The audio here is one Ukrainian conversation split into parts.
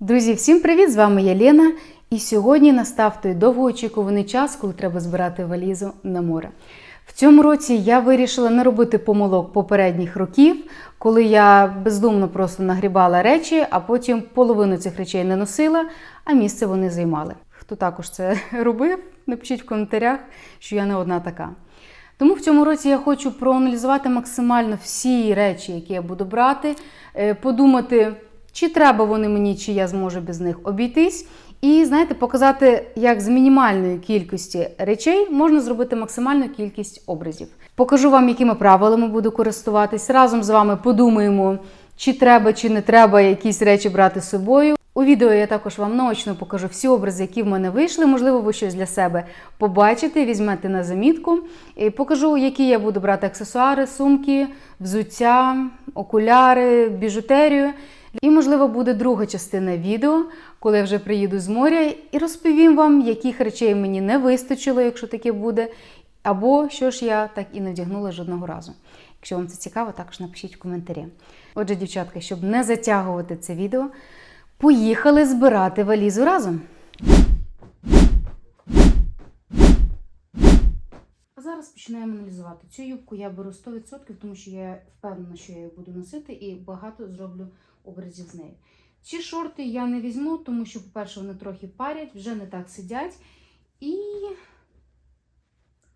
Друзі, всім привіт! З вами я Лена. І сьогодні настав той довгоочікуваний час, коли треба збирати валізу на море. В цьому році я вирішила не робити помилок попередніх років, коли я бездумно просто нагрібала речі, а потім половину цих речей не носила, а місце вони займали. Хто також це робив, напишіть в коментарях, що я не одна така. Тому в цьому році я хочу проаналізувати максимально всі речі, які я буду брати, е, подумати, чи треба вони мені, чи я зможу без них обійтись. І знаєте, показати, як з мінімальної кількості речей можна зробити максимальну кількість образів. Покажу вам, якими правилами буду користуватись. Разом з вами подумаємо, чи треба, чи не треба якісь речі брати з собою. У відео я також вам наочно покажу всі образи, які в мене вийшли. Можливо, ви щось для себе побачите, візьмете на замітку. І покажу, які я буду брати аксесуари, сумки, взуття, окуляри, біжутерію. І, можливо, буде друга частина відео, коли я вже приїду з моря, і розповім вам, яких речей мені не вистачило, якщо таке буде, або що ж я так і не вдягнула жодного разу. Якщо вам це цікаво, також напишіть в коментарі. Отже, дівчатка, щоб не затягувати це відео, поїхали збирати валізу разом. Зараз починаємо аналізувати. Цю юбку я беру 100%, тому що я впевнена, що я її буду носити, і багато зроблю образів з нею. Ці шорти я не візьму, тому що, по-перше, вони трохи парять, вже не так сидять. І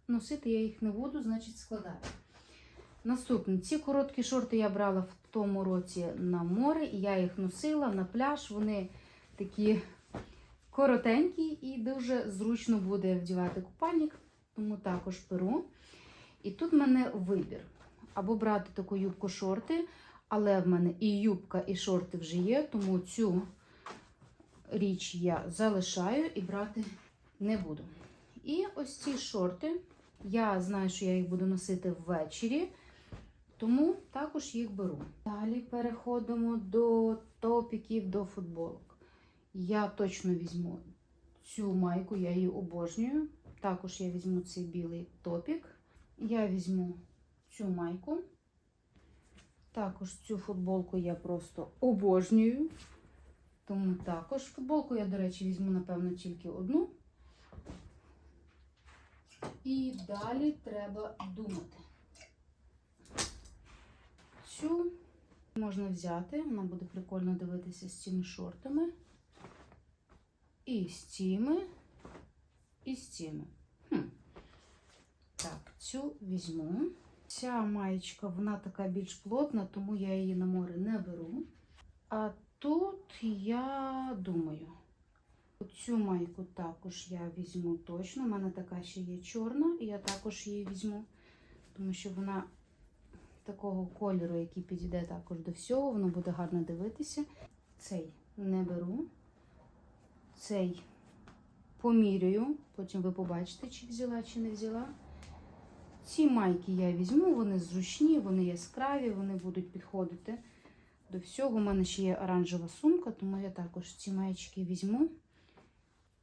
носити я їх не буду, значить складаю. Наступне, ці короткі шорти я брала в тому році на море, і я їх носила на пляж. Вони такі коротенькі і дуже зручно буде вдівати купальник, тому також беру. І тут в мене вибір. Або брати таку юбку-шорти, але в мене і юбка, і шорти вже є, тому цю річ я залишаю і брати не буду. І ось ці шорти. Я знаю, що я їх буду носити ввечері, тому також їх беру. Далі переходимо до топіків, до футболок. Я точно візьму цю майку, я її обожнюю. Також я візьму цей білий топік. Я візьму цю майку. Також цю футболку я просто обожнюю. Тому також футболку я, до речі, візьму, напевно, тільки одну. І далі треба думати. Цю можна взяти, вона буде прикольно дивитися з цими шортами. І з цими, і з цими. Хм. Так, цю візьму. Ця маєчка, вона така більш плотна, тому я її на море не беру. А тут я думаю, цю майку також я візьму точно. У мене така ще є чорна, і я також її візьму, тому що вона такого кольору, який підійде також до всього, воно буде гарно дивитися. Цей не беру. Цей помірюю, потім ви побачите, чи взяла, чи не взяла. Ці майки я візьму, вони зручні, вони яскраві, вони будуть підходити до всього. У мене ще є оранжева сумка, тому я також ці маєчки візьму.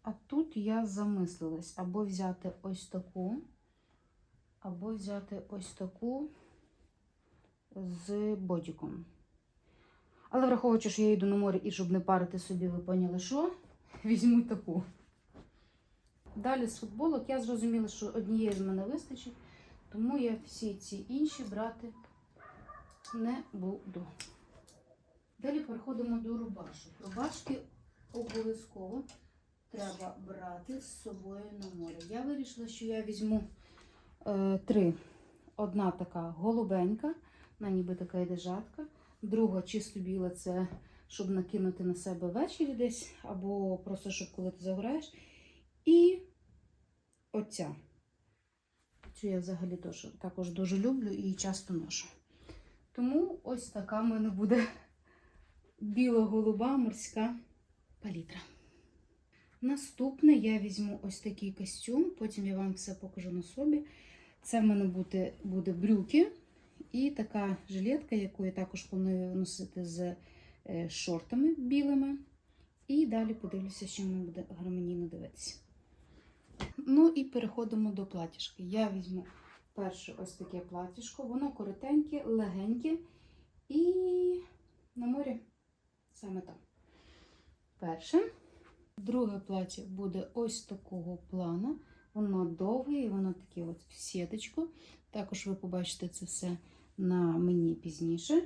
А тут я замислилась або взяти ось таку, або взяти ось таку з бодіком. Але враховуючи, що я йду на море і щоб не парити собі, ви поняли, що? Візьму таку. Далі з футболок я зрозуміла, що однієї з мене вистачить. Тому я всі ці інші брати не буду. Далі переходимо до рубашок. Рубашки обов'язково треба брати з собою на море. Я вирішила, що я візьму е, три. Одна така голубенька, вона ніби така йде жатка. Друга чисто біла це щоб накинути на себе ввечері десь, або просто щоб коли ти загораєш. І оця. Цю я взагалі теж, також дуже люблю і часто ношу. Тому ось така в мене буде біло-голуба морська палітра. Наступне я візьму ось такий костюм, потім я вам все покажу на собі. Це в мене буде, буде брюки і така жилетка, яку я також планую носити з е, шортами білими. І далі подивлюся, що воно буде гармонійно дивитися. Ну і переходимо до платіжки. Я візьму перше ось таке платіжко. Воно коротеньке, легеньке і на морі саме там. перше. Друге плаття буде ось такого плану. Воно довге і воно таке от в сіточку. Також ви побачите це все на мені пізніше.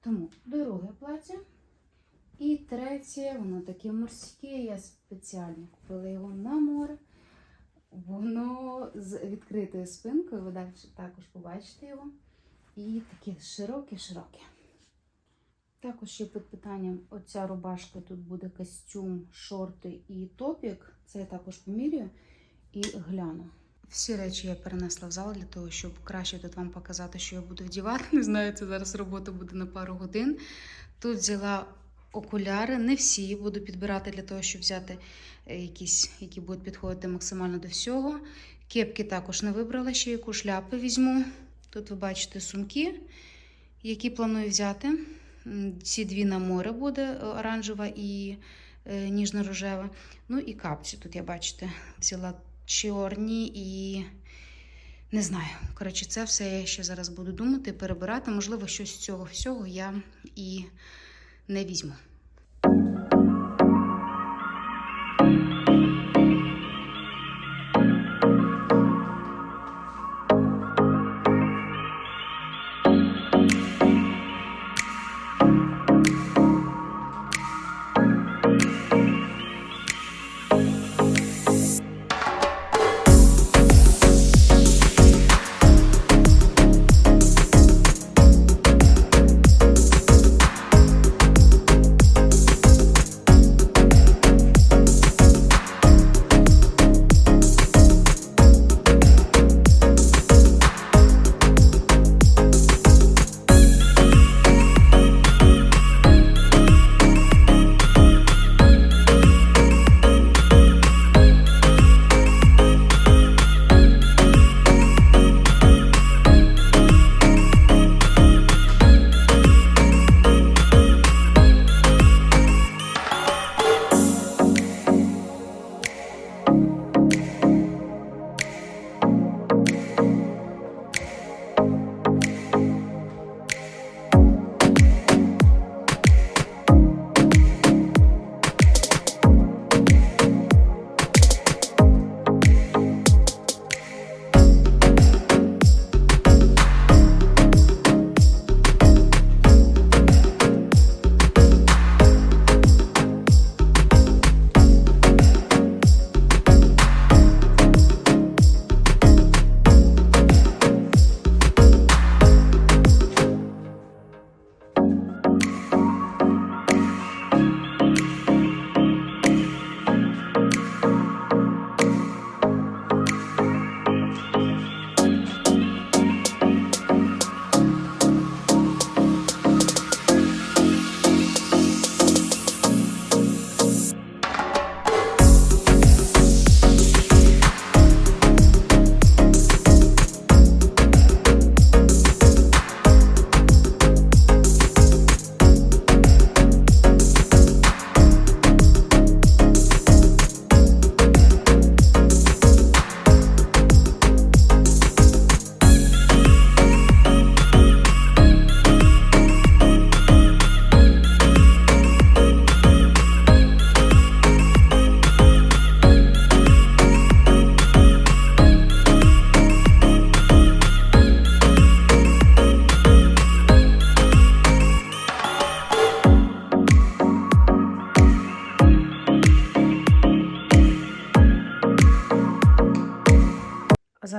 Тому друге плаття. І третє, воно таке морське. Я спеціально купила його на море. Воно з відкритою спинкою, ви далі також побачите його. І таке широке-широке. Також ще під питанням: оця рубашка тут буде костюм, шорти і топік. Це я також помірюю і гляну. Всі речі я перенесла в зал для того, щоб краще тут вам показати, що я буду вдівати. Не знаю, це зараз робота буде на пару годин. Тут взяла окуляри, не всі буду підбирати для того, щоб взяти е, якісь, які будуть підходити максимально до всього. Кепки також не вибрала, ще яку шляпи візьму. Тут ви бачите сумки, які планую взяти. Ці дві на море буде е, оранжева і е, ніжно-рожева. Ну і капці. Тут я бачите, взяла чорні і не знаю. Коротше, це все я ще зараз буду думати, перебирати. Можливо, щось з цього всього я і не візьму.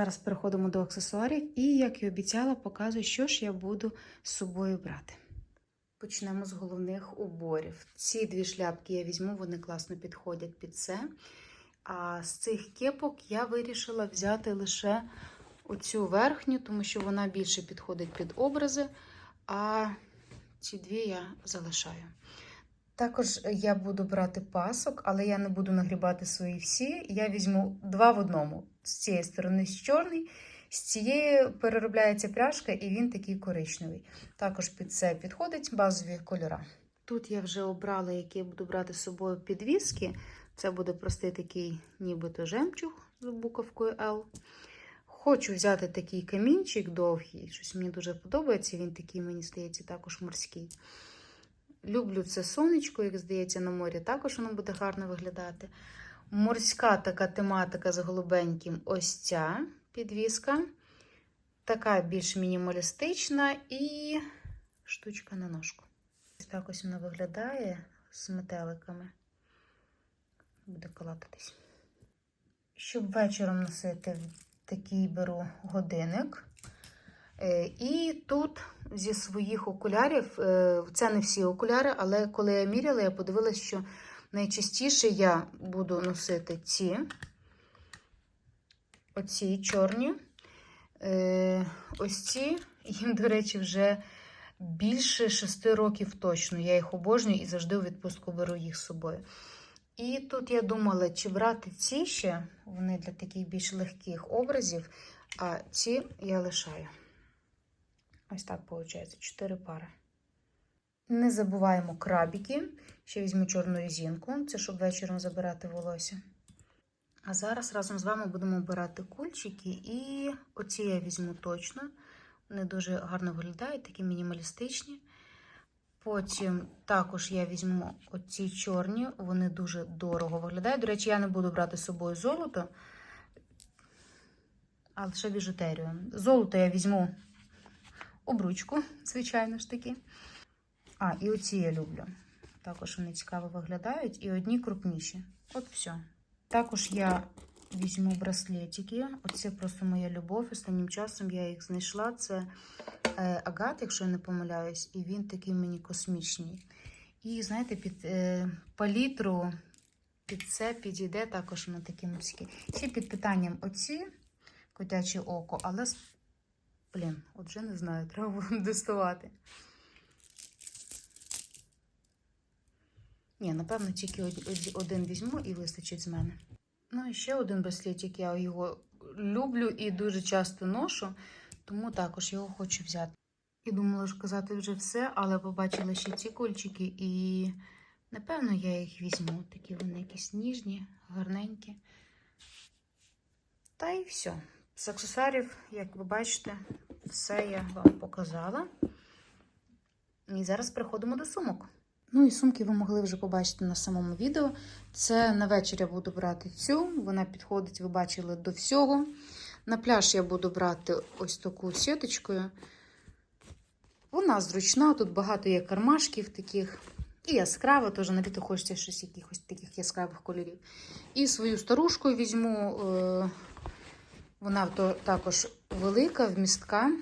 Зараз переходимо до аксесуарів і, як і обіцяла, показую, що ж я буду з собою брати. Почнемо з головних уборів. Ці дві шляпки я візьму, вони класно підходять під це. А з цих кепок я вирішила взяти лише оцю верхню, тому що вона більше підходить під образи, а ці дві я залишаю. Також я буду брати пасок, але я не буду нагрібати свої всі. Я візьму два в одному. З цієї сторони чорний, з цієї переробляється пряжка, і він такий коричневий. Також під це підходить базові кольора. Тут я вже обрала, які буду брати з собою підвіски. Це буде простий такий, нібито жемчуг з буковкою L. Хочу взяти такий камінчик довгий, щось мені дуже подобається. Він такий, мені здається, також морський. Люблю це сонечко, як здається, на морі. Також воно буде гарно виглядати. Морська така тематика з голубеньким ось ця підвіска. Така більш мінімалістична і штучка на ножку. Ось так ось вона виглядає з метеликами. Буде калататись. Щоб вечором носити такий беру годинник. Е, І тут зі своїх окулярів, е, це не всі окуляри, але коли я міряла, я подивилася, що найчастіше я буду носити ці, оці чорні. Е, Ось ці, їм, до речі, вже більше шести років точно. Я їх обожнюю і завжди у відпустку беру їх з собою. І тут я думала, чи брати ці ще, вони для таких більш легких образів, а ці я лишаю. Ось так виходить, 4 пари. Не забуваємо крабіки. Ще візьму чорну резинку, це щоб вечором забирати волосся. А зараз разом з вами будемо обирати кульчики, і оці я візьму точно. Вони дуже гарно виглядають, такі мінімалістичні. Потім також я візьму оці чорні, вони дуже дорого виглядають. До речі, я не буду брати з собою золото, а лише біжутерію. Золото я візьму обручку, звичайно ж таки. А, і оці я люблю. Також вони цікаво виглядають. І одні крупніші. От все. Також я візьму браслетики. Оце просто моя любов. Останнім часом я їх знайшла. Це е, агат, якщо я не помиляюсь, і він такий мені космічний. І, знаєте, під е, палітру, під це підійде також на такі морські. Ще під питанням оці котяче око, але Блін, от не знаю, треба було доставати. Ні, напевно, тільки один візьму і вистачить з мене. Ну і ще один браслетик, я його люблю і дуже часто ношу, тому також його хочу взяти. І думала ж казати вже все, але побачила ще ці кольчики, і напевно я їх візьму. Такі вони якісь ніжні, гарненькі. Та і все. З аксесуарів, як ви бачите, все я вам показала. І зараз переходимо до сумок. Ну і сумки ви могли вже побачити на самому відео. Це на вечір я буду брати цю, вона підходить, ви бачили, до всього. На пляж я буду брати ось таку сіточкою. Вона зручна, тут багато є кармашків таких. І яскрава, теж на літо хочеться щось якихось таких яскравих кольорів. І свою старушку візьму. Е, вона також велика, вмістка,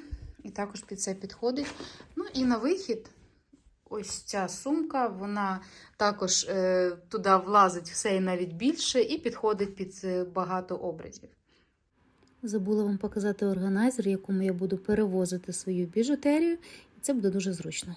і також під це підходить. Ну і на вихід, ось ця сумка, вона також е, туди влазить все і навіть більше, і підходить під е, багато образів. Забула вам показати органайзер, якому я буду перевозити свою біжутерію, і це буде дуже зручно.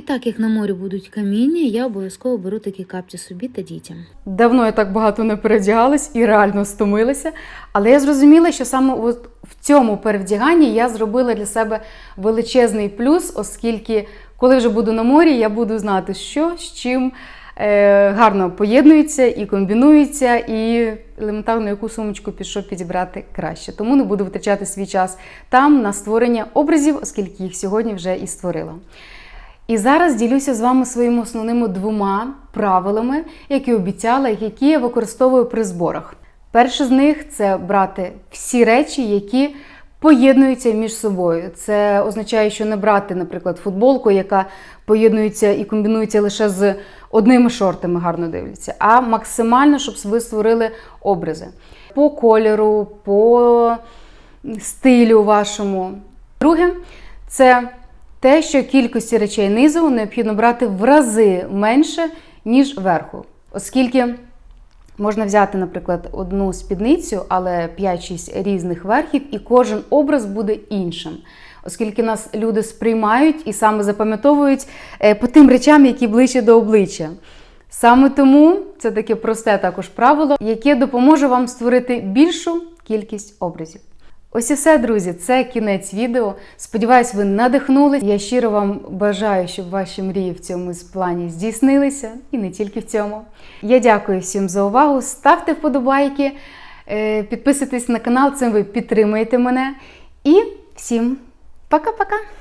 І так як на морі будуть каміння, я обов'язково беру такі капці собі та дітям. Давно я так багато не перевдягалась і реально стомилася. Але я зрозуміла, що саме от в цьому перевдяганні я зробила для себе величезний плюс, оскільки, коли вже буду на морі, я буду знати, що з чим е, гарно поєднується і комбінується, і елементарно яку сумочку що підібрати краще. Тому не буду витрачати свій час там на створення образів, оскільки їх сьогодні вже і створила. І зараз ділюся з вами своїми основними двома правилами, які обіцяла, які я використовую при зборах. Перше з них це брати всі речі, які поєднуються між собою. Це означає, що не брати, наприклад, футболку, яка поєднується і комбінується лише з одними шортами, гарно дивляться, а максимально, щоб ви створили образи по кольору, по стилю вашому. Друге, це те, що кількості речей низу необхідно брати в рази менше, ніж верху. Оскільки можна взяти, наприклад, одну спідницю, але 5-6 різних верхів, і кожен образ буде іншим. Оскільки нас люди сприймають і саме запам'ятовують е, по тим речам, які ближче до обличчя. Саме тому це таке просте також правило, яке допоможе вам створити більшу кількість образів. Ось і все, друзі, це кінець відео. Сподіваюсь, ви надихнулись. Я щиро вам бажаю, щоб ваші мрії в цьому плані здійснилися, і не тільки в цьому. Я дякую всім за увагу. Ставте вподобайки, е, підписуйтесь на канал, цим ви підтримуєте мене. І всім Пока-пока!